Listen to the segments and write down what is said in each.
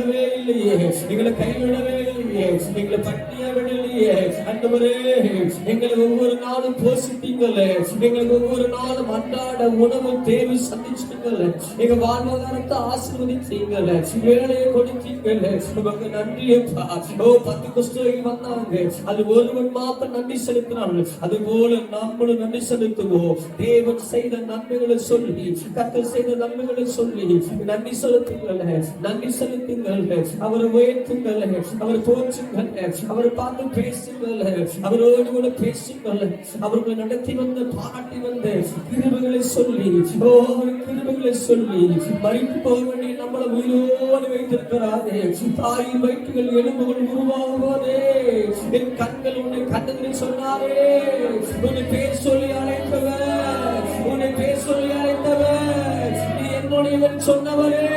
விடவே இல்லையே எங்களை கைவிடவே இல்லையே. எங்களை பட்டிய எங்களை ஒவ்வொரு நாளும் எங்களுக்கு ஒவ்வொரு நாளும் அன்றாட உணவு தேவை சந்திச்சீங்களே எங்க வாழ்வாதாரத்தை ஆசீர்வதிச்சீங்களே வேலையை கொடுத்தீங்களே ஓ பத்து வந்தாங்க. அது ஒருவன் மாத்திரம் நன்றி செலுத்தினாங்க அது போல நம்மளும் நன்றி செலுத்துவோம். தேவன் செய்த நன்மைகளை சொல்லி கத்தர் செய்த நன்மைகளை சொல்லி நன்றி செலுத்துங்கள். நன்றி செலுத்துங்கள். அவரை உயர்த்துங்கள். அவரை போற்றுங்கள். பார்த்து பேசுங்கள். அவரோடு கூட பேசுங்கள். அவர்களை நடத்தி வந்த பாராட்டி வந்த கிருபுகளை சொல்லி ஓ அவர் சொல்லி மறித்து போக வேண்டிய நம்மளை உயிரோடு வைத்திருக்கிறாரே. தாயின் வயிற்றுகள் எலும்புகள் உருவாகுவதே என் கண்கள் உன்னை கண்டதில் சொன்னாரே. உன்னை பேர் சொல்லி அழைத்தவர். உன்னை பேர் சொல்லி அழைத்தவர். நீ என்னுடையவன் சொன்னவரே.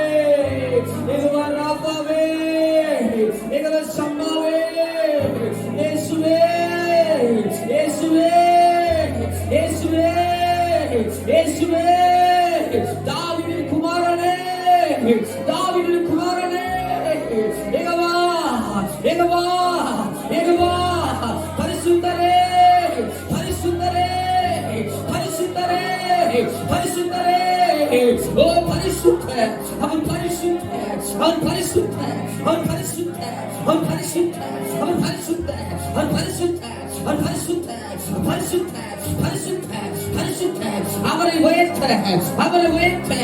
அவன் பரிசுத்த அவன் பரிசுத்த அவன் பரிசுத்த அவன் பரிசுத்த அவன் பரிசுத்த அவன் பரிசுத்த பரிசுத்த பரிசுத்த பரிசுத்த அவரை உயர்த்த அவரை உயர்த்த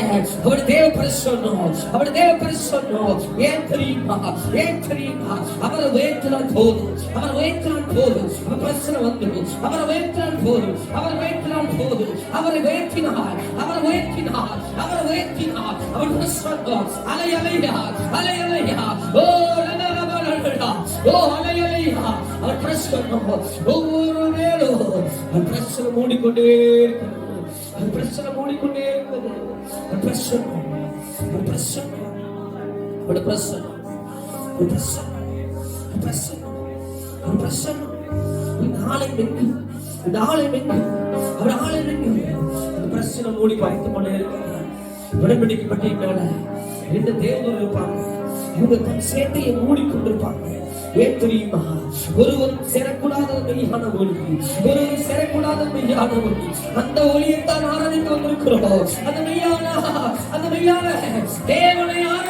அவர் தேவ பரிசுத்தம் அவர் தேவ பரிசுத்தம் ஏன் தெரியுமா? ஏன் தெரியுமா? அவரை உயர்த்தினால் போதும். அவர் உயர்த்தினால் போதும். அவர் பிரச்சனை வந்துடும். அவரை உயர்த்தினால் போதும். அவர் உயர்த்தினால் போதும். அவரை உயர்த்தினார் அவர் உயர்த்தினார் அவர் உயர்த்தினார் அவர் பிரசன்னம் அலை அலையா அலை அலையா. ஓ லலலலலலலா. ஓ அலை அலையா. அவர் பிரசன்னம் ஒவ்வொரு மேலும் அவர் பிரச்சனை மூடிக்கொண்டே இருக்கிறது ஒரு பிரச்சனை மூடிக்கொண்டே இருந்தது. ஒரு பிரச்சனை ஒரு பிரச்சனை ஒரு பிரச்சனை ஒரு பிரச்சனை ஒரு பிரச்சனை ஒரு பிரச்சனை இந்த ஆளை வென்று இந்த ஆளை வென்று அவர் ஆளை வென்று அந்த பிரச்சனை மூடி வைத்துக் கொண்டே இருக்கிறார் உடன்படிக்கை பற்றி மேல ரெண்டு தேவதூர் இருப்பாங்க இவங்க தன் சேட்டையை மூடிக்கொண்டிருப்பாங்க ஏன் தெரியுமா? ஒருவன் சேரக்கூடாத மெய்யான ஒளி ஒருவன் சேரக்கூடாத மெய்யான ஒளி. அந்த ஒளியைத்தான் ஆராதிக்க வந்திருக்கிறோம். அந்த மெய்யான அந்த மெய்யான தேவனை ஆராதிக்க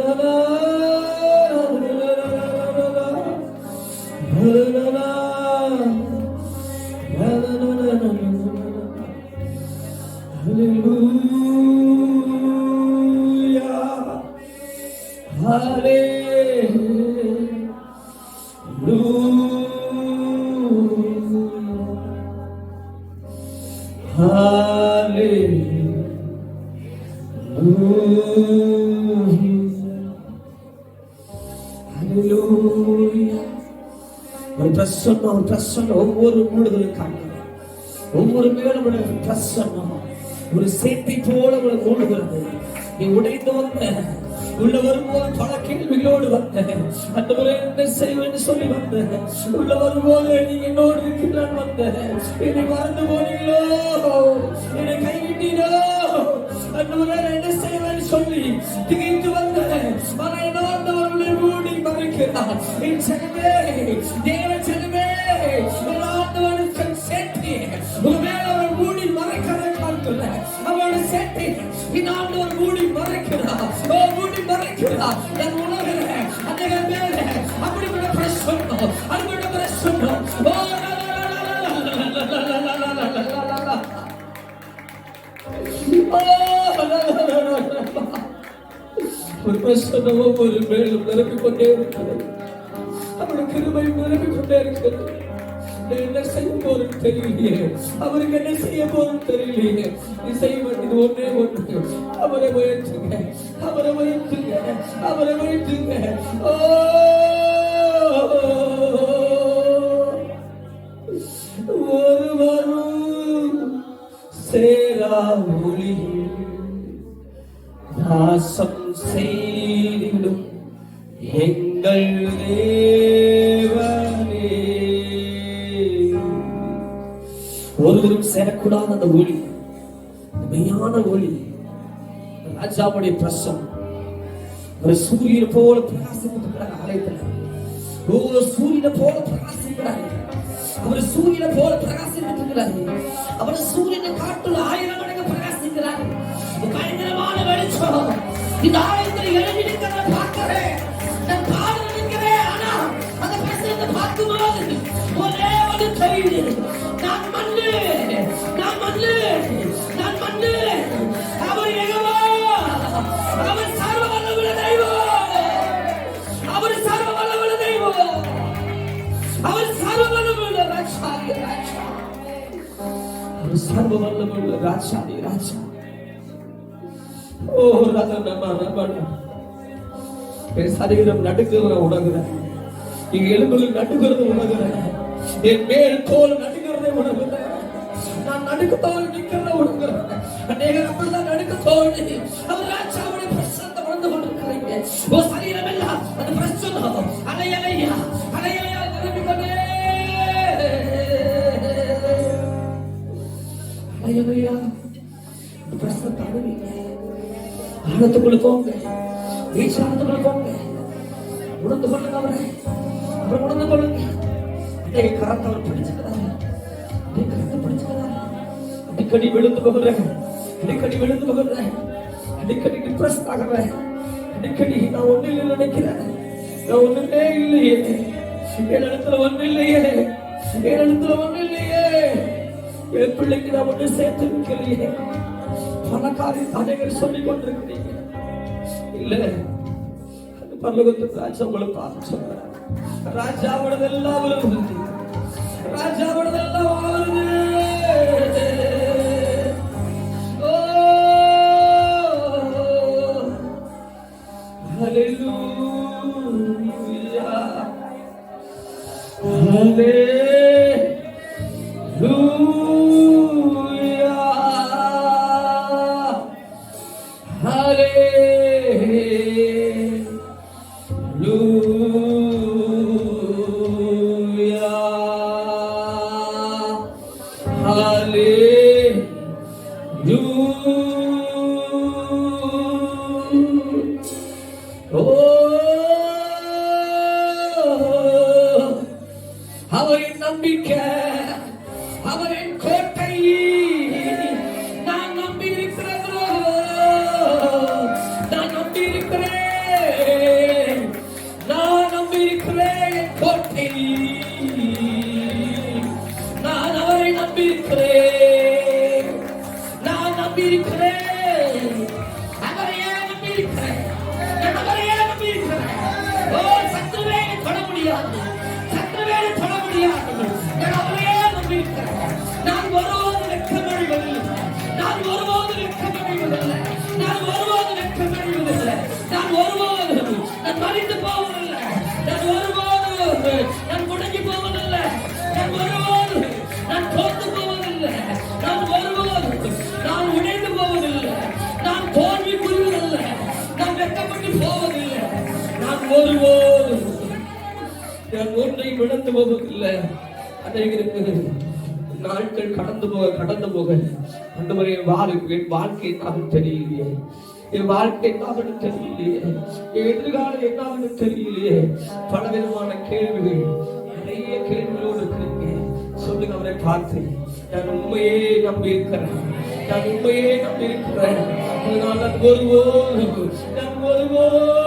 பிரசன்னம் பிரசன்னம் ஒவ்வொரு மூடுதலுக்காக ஒவ்வொரு மேலும் ஒரு பிரசன்னம் ஒரு சேட்டை போல ஒரு மூடுகிறது. நீ உடைந்து வந்த உள்ள வரும்போது பல கேள்விகளோடு வந்த அந்த முறை என்ன செய்வேன் சொல்லி வந்த உள்ள வரும்போது நீ என்னோடு இருக்கிறான் வந்த என்னை மறந்து போனீங்களோ? என்னை கைவிட்டீரோ? அந்த முறை என்ன செய்வேன் சொல்லி திகைத்து வந்த ஆனா என்ன வந்தவர்களை மூடி மறைக்கிறார் என் செலவே தேவ மூடி மறைக்கிறார் நான் உணர்கிறேன் அந்த மேல அப்படிப்பட்ட பிரசன்னம் அப்படிப்பட்ட பிரசன்னம் ஓ ஒரு பிரசன்னம் ஒவ்வொரு மேலும் நிரப்பிக்கொண்டே இருக்கிறது அவருடைய கிருமை நிரப்பிக்கொண்டே இருக்கிறது நான் என்ன செய்ய போதும் தெரியலையே. அவருக்கு என்ன செய்ய போதும் தெரியலையே. நீ செய்ய வேண்டியது ஒன்றே ஒன்று. அவரை உயர்த்துங்க. அவரை உயர்த்துங்க. அவரை உயர்த்துங்க. ஓ! ஒருவரும் சேரா ஒளி நாசம் செய்திடும் எங்கள் சேரக்கூடாத அந்த ஒளி. மெய்யான ஒளி. ராஜாவுடைய பிரசம் ஒரு சூரியன் போல பிரகாசிக்கிறார் ஆலயத்தில். ஒரு சூரியனை போல பிரகாசிக்கிறார் அவர் சூரியனை போல பிரகாசிக்கிறார் அவர் சூரியனை காட்டுல ஆயிரம் மடங்கு பிரகாசிக்கிறார் பயங்கரமான வெளிச்சம். இந்த ஆலயத்தில் எழுதியிருக்கிறத பார்க்கிறேன் நான் பாட நிற்கிறேன். ஆனா அந்த பிரசனத்தை பார்க்கும்போது ஒரே ஒரு தெரியுது. சர்வ வல்லமுள்ள ராஜாதி ராஜா. ஓ ரதனமா ரமணா என் சரீரம் நடுங்குற உணர்கிறேன் எங்க எலும்புகள் நடுக்கிறது உணர்கிறேன் என் மேல் தோல் நடுக்கிறதே உணர்கிறேன் நான் நடுக்கு தோல் நிக்கிறத உணர்கிறேன் அநேகர் அப்படிதான் நடுக்கு தோல் அவர் ராஜாவுடைய பிரசனத்தை உணர்ந்து கொண்டிருக்கிறீங்க ஓ சரீரம் எல்லாம் அது பிரச்சனை அலையலையா அலையலையா பிரசனத்தை அனுபவிங்க ஆழத்துக்குள்ள போங்க வீச்சானத்துக்குள்ள போங்க உணர்ந்து கொள்ளுங்க அவரை. அப்புறம் உணர்ந்து கொள்ளுங்க அன்றைய கரத்தை அவர் பிடிச்சுக்கிறாரு கரத்தை பிடிச்சுக்கிறாரு அடிக்கடி விழுந்து போகிறேன் அடிக்கடி விழுந்து போகிறேன் அடிக்கடி டிப்ரெஸ் ஆகிறேன் அடிக்கடி நான் ஒண்ணு இல்லை நினைக்கிறேன். நான் ஒண்ணுமே இல்லையே. என் இடத்துல ஒண்ணு இல்லையே. என் இடத்துல ஒண்ணு என் பிள்ளைக்கு நான் ஒன்று சேர்த்து வைக்கலையே பணக்காரி தடைகள் சொல்லிக் கொண்டிருக்கிறீங்க இல்ல அந்த பரலோகத்து ராஜா உங்களை பார்த்து சொல்றார். ராஜாவோடதெல்லாம் வருது ராஜாவோடதெல்லாம் வருது Hallelujah. Thank you. நான் ஒன்றையும் போவதில்லை அநேகருக்கு நாட்கள் கடந்து போக கடந்து போக. அந்த மாதிரி வாழ்க்கை வாழ்க்கை என்னாவது தெரியலையே என் வாழ்க்கை என்னாவது தெரியலையே என் எதிர்காலம் என்னாவது தெரியலையே பலவிதமான கேள்விகள் நிறைய கேள்விகளோடு இருக்கிறீங்க. சொல்லுங்க அவரை பார்த்து. நான் உண்மையே நம்பி இருக்கிறேன் நான் உண்மையே நம்பியிருக்கிறேன். அதனால் நான் ஒருபோதும் நான் ஒருபோதும்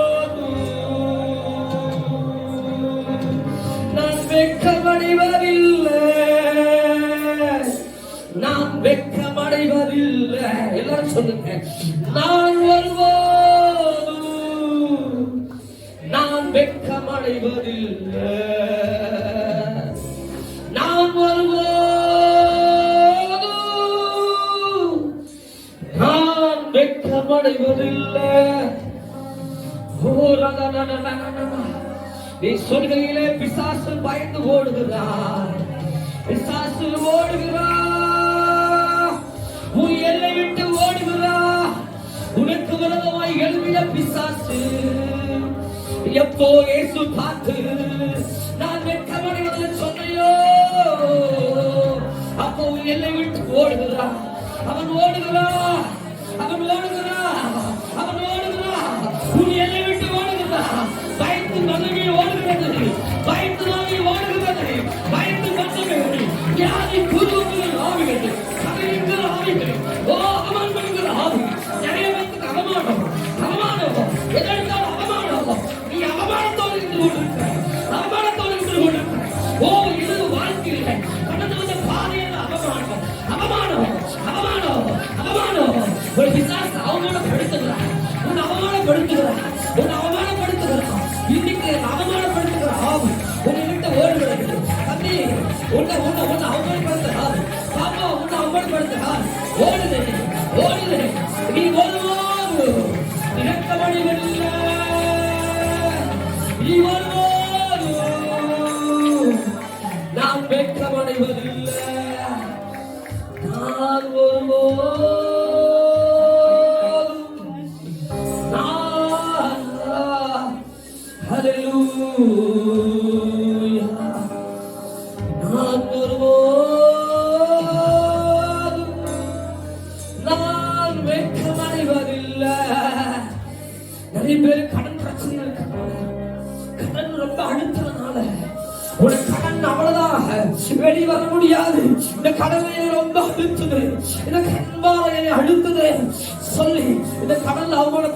வெட்கமடைவதில்லை. நான் வெட்கமடைவதில்லை. எல்லாரும் சொல்லுங்க. நான் வருவோம் நான் வெட்கமடைவதில்லை. நான் வருவோம் நான் வெட்கமடைவதில்லை. ஓ ரக ரக சொல்கையிலே பிசாசு பயந்து ஓடுகிறார் பிசாசு ஓடுகிறார் உன் எல்லை விட்டு ஓடுகிறார் உனக்கு விரதமாய் எழுதிய பிசாசு. எப்போ இயேசு பார்த்து நான் வெட்கமடைவதில்லை சொன்னையோ? அப்போ உன் எல்லை விட்டு ஓடுகிறார் அவன் ஓடுகிறார் அவன் ஓடுகிறார்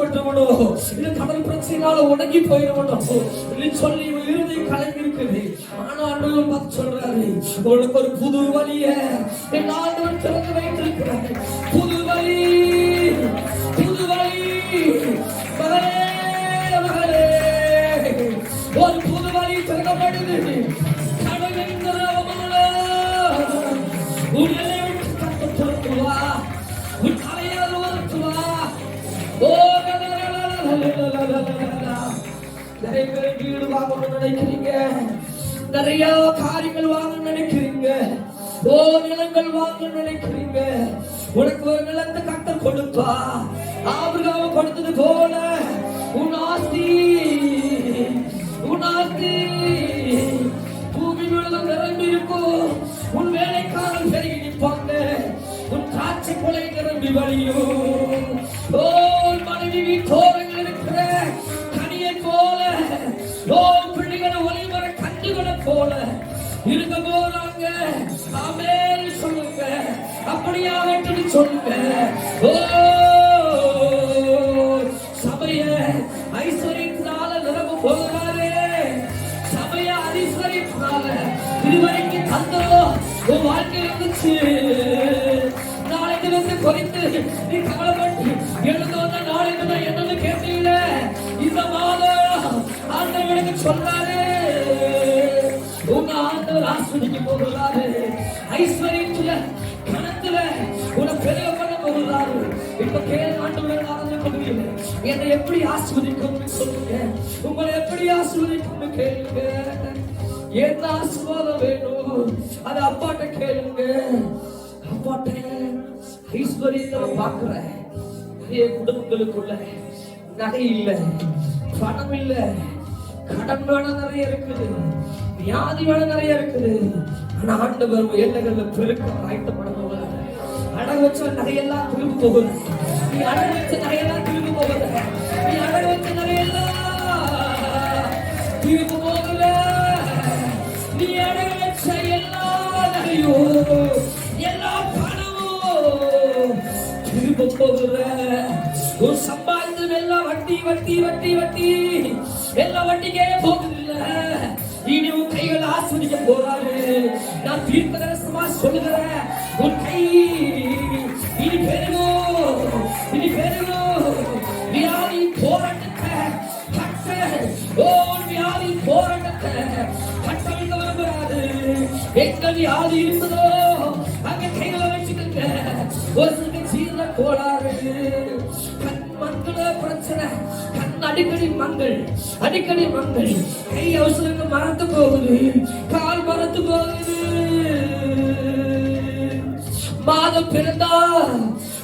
கடல் அவமானப்பட்டு விடும் இந்த கடல் பிரச்சனையால உடங்கி போயிடும் சொல்லி இவன் இறுதி கலங்கி ஆனா ஆண்டவர் பார்த்து சொல்றாரு உங்களுக்கு ஒரு புது வழிய எல்லாரும் திறந்து வைத்திருக்கிறார். புது வழி புது வழி நினைக்கிறீங்க? நிறைய காரியங்கள் வாங்க நினைக்கிறீங்க? ஓ நிலங்கள் வாங்க நினைக்கிறீங்க? உனக்கு ஒரு நிலத்தை கத்த கொடுப்பா. ஆபிரகாம கொடுத்தது போல. உன் ஆஸ்தி உன் ஆஸ்தி. பூமி முழுவதும் நிரம்பி இருக்கும். உன் வேலைக்காரன் பெருகி நிற்பாங்க. உன் காட்சி கொலை நிரம்பி வழியும். ஓ மனைவி வீட்டோரை ஓ என்னை எப்படி ஆசிர்வதிக்கும் சொல்லுங்க. உங்களை எப்படி ஆசிர்வதிக்கும் கேளுங்க. என்ன ஆசீர்வாதம் வேணும் அது அப்பாட்ட கேளுங்க. அப்பாட்ட ஐஸ்வர்யத்தை நான் நிறைய குடும்பங்களுக்குள்ள நகை இல்ல பணம் இல்ல. கடன் வேலை நிறைய இருக்குது வியாதி வேலை நிறைய இருக்குது. ஆனா ஆண்டவர் எல்லைகள்ல பெருக்க ஆயத்தப்பட போகல அடகு வச்ச நகையெல்லாம் திரும்பி போகுது. நீ அடகு வச்ச நகையெல்லாம் திரும்பி போகுது. நீ அடகு திரும்ப போகல உன் சம்பாதித்தது எல்லாம் வட்டி வட்டி வட்டி வட்டி எல்லாம் வட்டிக்கே போகுதில்ல இனி உன் கைகள் ஆஸ்வதிக்க போறாரு நான் தீர்க்க சொல்லுகிறேன் உன் கை இனி பெருகும் இனி பெருகும் எங்கள் வியாதி இருந்ததோ? அங்க கைகளை வச்சுக்கோங்க ஒரு சில கோளாறு கண் மங்கள பிரச்சனை. கண் அடிக்கடி மங்கள். அடிக்கடி மங்கள். கை அவசரங்க மறந்து போகுது. கால் மறந்து போகுது. மாதம் பிறந்தா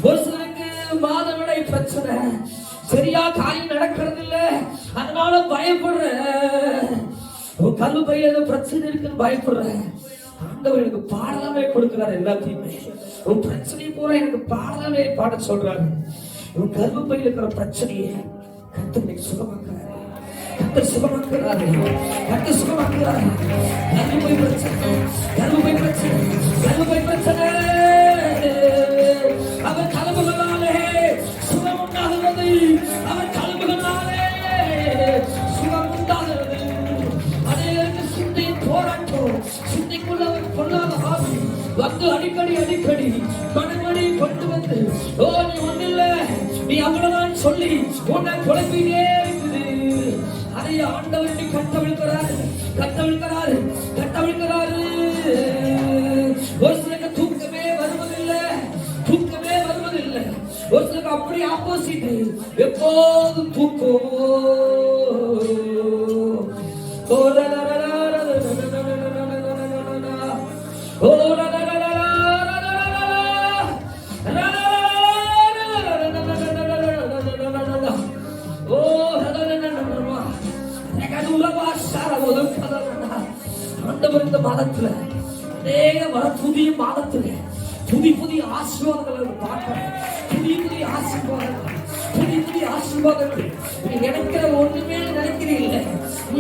ஒரு சிலருக்கு மாதவிடை பிரச்சனை. சரியா காரியம் நடக்கிறது இல்ல அதனால பயப்படுற. உன் கல்லு பையில பிரச்சனை இருக்குன்னு பயப்படுற. ஆண்டவர் எனக்கு பாடலாமே கொடுக்கிறார் எல்லாத்தையுமே. உன் பிரச்சனையை பூரா எனக்கு பாடலாமே பாட சொல்றாரு. உன் கல்வி பையில இருக்கிற பிரச்சனையை கத்தனை சுகமாக்குறாரு. கத்தர் சுகமாக்குறாரு. கத்தர் சுகமாக்குறாரு. கல்வி பிரச்சனை. கல்வி பிரச்சனை. கல்வி பிரச்சனை. அவர் கலவுகளாலே சுகம் உண்டாகிறது வந்து அடிக்கடி அடிக்கடி மனமணி கொண்டு வந்து ஓ நீ ஒன்றில்ல நீ அவ்வளவுதான் சொல்லி உன்னை குழப்பினே இருக்குது. அதை ஆண்டவர் நீ கட்டவிழ்கிறாரு கட்டவிழ்கிறாரு கட்டவிழ்கிறாரு ஒரு சிலருக்கு தூக்கமே வருவதில்லை தூக்கமே வருவதில்லை. ஒரு சிலருக்கு அப்படி ஆப்போசிட் எப்போதும் தூக்கம்.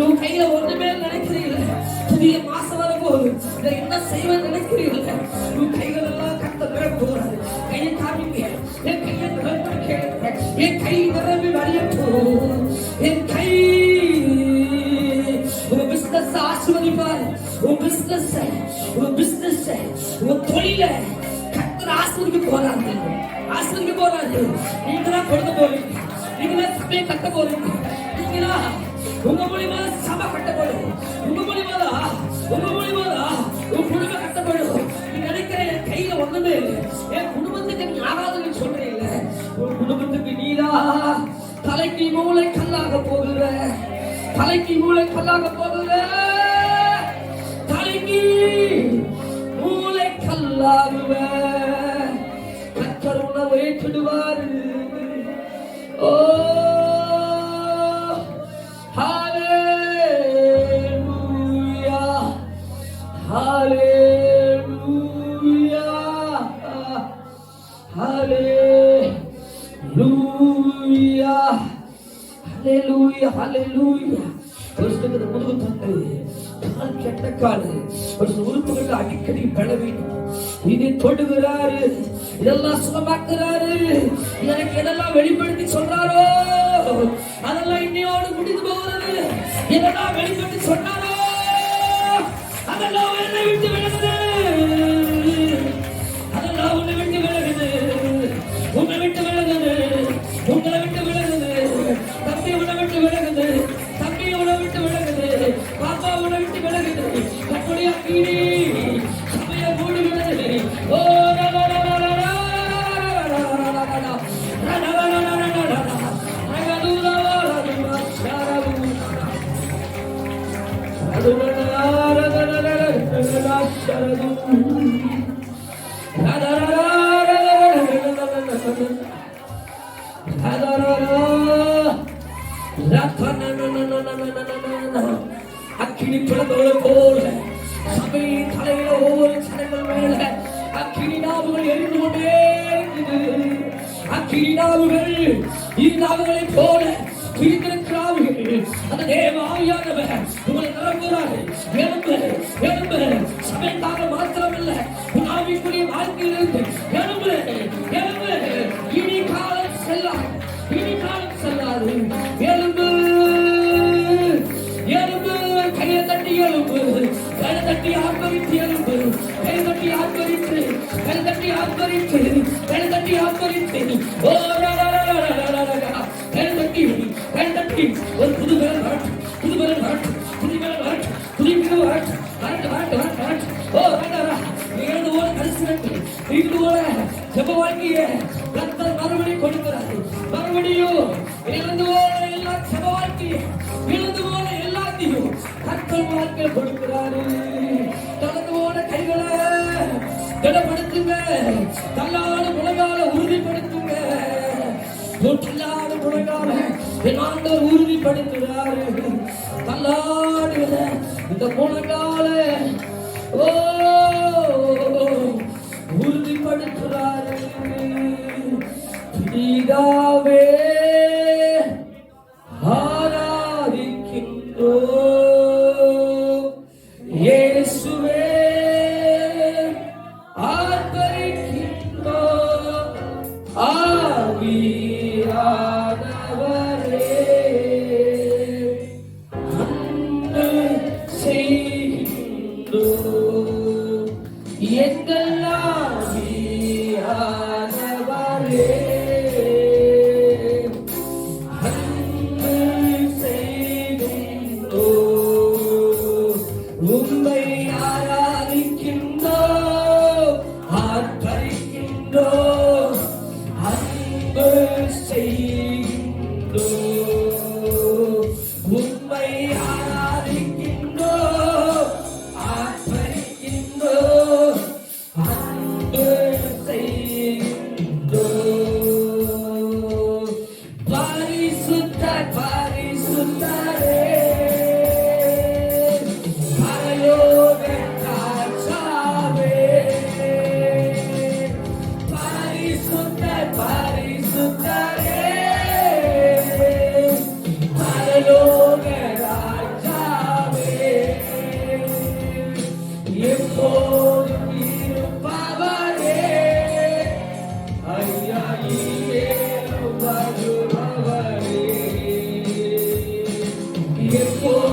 உன் கையில ஒன்றுமே நினைக்கிறீர்கள் புதிய மாசம் வர போகுது இதை என்ன செய்வேன் நினைக்கிறீர்கள் உன் கைகள் எல்லாம் கட்ட விட போறாரு கையை காமிங்க என் கையை நிரப்பி கேளுங்க என் கை நிரம்பி வழியட்டும் என் கை. உன் பிசினஸ் ஆசிர்வதிப்பார். உன் பிசினஸ் உன் பிசினஸ் உன் தொழில கத்தர் ஆசிர்வதிக்க போறாங்க ஆசிர்வதிக்க போறாங்க நீங்களா கொடுக்க போறீங்க. நீங்களா சபையை கட்ட போறீங்க. உங்க மூலியமா தான் உங்க மூலியமா தான் உங்க குடும்பம் கட்டப்படும் நீ நினைக்கிற என் கையில ஒண்ணுமே இல்லை. என் குடும்பத்துக்கு நீ ஆராதனை சொல்றீங்க உன் குடும்பத்துக்கு நீதா. தலைக்கு மூளை கல்லாக போகிற தலைக்கு மூளை கல்லாக போகுத தலைக்கு மூளை கல்லாகுவ கத்தர் உணவை ஏற்றிடுவாரு ஓ ஹalleluya ஹalleluya ஒரு முதுகு தண்டு கால் கெட்ட காலு. ஒரு உறுப்புகள் அடிக்கடி பலவீனம் இதை தொடுகிறாரு. இதெல்லாம் சுகமாக்குறாரு. எனக்கு எதெல்லாம் வெளிப்படுத்தி சொல்றாரோ அதெல்லாம் இன்னையோடு முடிந்து போகிறது. இதெல்லாம் வெளிப்படுத்தி சொன்னாரோ? அக்கினி பிளந்தவளை போல சபையின் தலையில ஒவ்வொரு சடங்கள் மேல அக்கினி நாவுகள் எரிந்து கொண்டே அக்கினி நாவுகள் ஈனாவுகளை போல பிரிந்திருக்கிறார்கள் அந்த தேவ ஆவியானவர் உங்களை நிரம்புகிறாரு எழும்பு எழும்பு சபைக்காக மாத்திரமல்ல. உன் ஆவிக்குரிய வாழ்க்கையிலிருந்து எழும்பு எழும்பு கை தட்டி ஆர்ப்பரித்து எலும்பு கை தட்டி ஆர்ப்பரித்து கை தட்டி ஆர்ப்பரித்து கை தட்டி ஆர்ப்பரித்து ஓ ரா, ரா, ரா, ரா, ரா, ரா, ரா, ரா. கை தட்டி கை தட்டி ஒரு புது பேர் வரட்டு புது பேர் வரட்டு புது பேர் வரட்டு புது பேர் வரட்டு வரட்டு வரட்டு வரட்டு வரட்டு ஓ ரா, ரா, ரா. ஏழு ஓட கடைசி வெட்டு இது உறுதிப்படுத்துங்க தள்ளாடு உலகால உறுதிப்படுத்துங்க. உன் உலகால முழங்கால ஆண்டவர் உறுதிப்படுத்துகிறாரு. தள்ளாடுகிற இந்த முழங்கால ஓ உறுதிப்படுத்துகிறாரு. பிதாவே ஆராதிக்கின்றோம். Hallelujah. எப்போதும்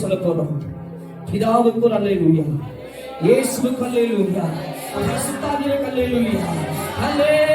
சொல்ல போறோம் பிதாவுக்கு ஒரு அல்லையா இயேசுவுக்கு அல்லையா பரிசுத்தாவியருக்கு அல்லேலூயா. அல்லேலூயா